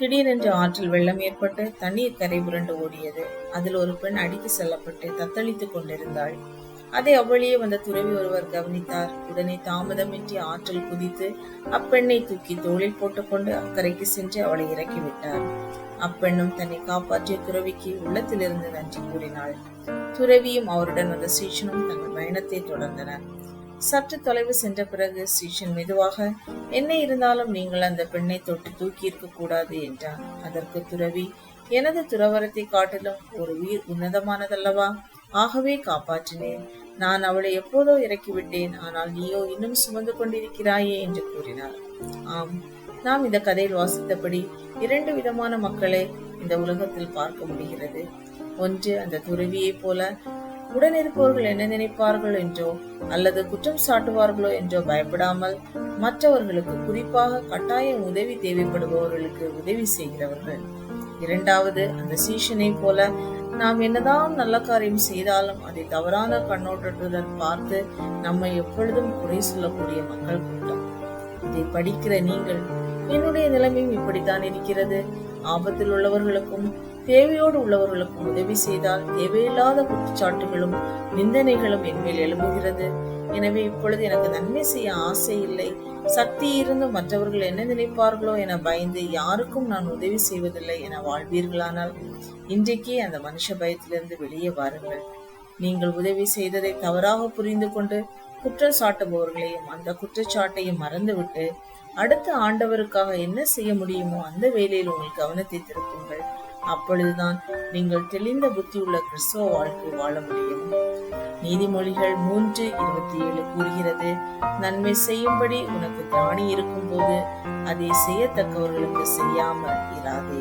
திடீரென்று ஆற்றில் வெள்ளம் ஏற்பட்டு தண்ணீர் கரை புரண்டு ஓடியது. அதில் ஒரு பெண் அடித்து செல்லப்பட்டு தத்தளித்துக் கொண்டிருந்தாள். அதை அவ்வழியே வந்த துறவி ஒருவர் கவனித்தார். உடனே தாமதமின்றி ஆற்றில் குதித்து அப்பெண்ணை தூக்கி தோளில் போட்டுக்கொண்டு அக்கறைக்கு சென்று அவளை இறக்கிவிட்டார். அப்பெண்ணும் தன்னை காப்பாற்றிய துறவிக்கு உள்ளத்திலிருந்து நன்றி கூறினாள். துறவியும் அவருடன் வந்த சீஷனும் தங்கள் பயணத்தை தொடர்ந்தனர். சற்று தொலைவு சென்ற பிறகு சீஷன் மெதுவாக என்ன இருந்தாலும் நீங்கள் அந்த பெண்ணை தொட்டு தூக்கி இருக்க கூடாது என்றான். அதற்கு துறவி எனது துறவரத்தை காட்டிலும் ஒரு உயிர் உன்னதமானதல்லவா? ஆகவே காப்பாற்றினேன். நான் அவளை எப்போதோ இறக்கிவிட்டேன். ஆனால் நீயோ இன்னும் சுமந்து கொண்டிருக்கிறாயே என்று கூறினார் ஆம் நாம் இந்த கதையில் வாசித்தபடி இரண்டு விதமான மக்களை இந்த உலகத்தில் பார்க்க முடிகிறது. ஒன்று அந்த துறவியைப் போல உடனிருப்பவர்கள் என்ன நினைப்பார்கள் என்றோ அல்லது குற்றம் சாட்டுவார்களோ என்றோ பயப்படாமல் மற்றவர்களுக்கு குறிப்பாக கட்டாய உதவி தேவைப்படுபவர்களுக்கு உதவி செய்கிறவர்கள். இரண்டாவது அந்த சீஷனை போல நாம் என்னதான் நல்ல காரியம் செய்தாலும் அதை தவறான கண்ணோட்டத்துடன் பார்த்து நம்மை எப்பொழுதும் குறை சொல்லக்கூடிய மக்கள் கூட்டம். இதை படிக்கிற நீங்கள் என்னுடைய நிலைமையும் இப்படித்தான் இருக்கிறது. ஆபத்தில் உள்ளவர்களுக்கும் தேவையோடு உள்ளவர்களுக்கும் உதவி செய்தால் தேவையில்லாத குற்றச்சாட்டுகளும் நிந்தனைகளும் என்மேல் எழும்புகிறது. எனவே இப்பொழுது எனக்கு நன்மை செய்ய ஆசை இல்லை. சக்தி இருந்து மற்றவர்கள் என்ன நினைப்பார்களோ என பயந்து யாருக்கும் நான் உதவி செய்வதில்லை என வாழ்வீர்களானால் இன்றைக்கே அந்த மனுஷ பயத்திலிருந்து வெளியே வாருங்கள். நீங்கள் உதவி செய்ததை தவறாக புரிந்து கொண்டு குற்றம் சாட்டுபவர்களையும் அந்த குற்றச்சாட்டையும் மறந்துவிட்டு அடுத்த ஆண்டவருக்காக என்ன செய்ய முடியுமோ அந்த வேலையில் உங்கள் கவனத்தை திருப்புங்கள். அப்பொழுதுதான் நீங்கள் தெளிந்த புத்தி உள்ள கிறிஸ்தவ வாழ்க்கை வாழ முடியும். நீதிமொழிகள் மூன்று இருபத்தி ஏழு கூறுகிறது நன்மை செய்யும்படி உனக்கு தானிய இருக்கும் போது அதை செய்யத்தக்கவர்களுக்கு செய்யாமல் இராதே.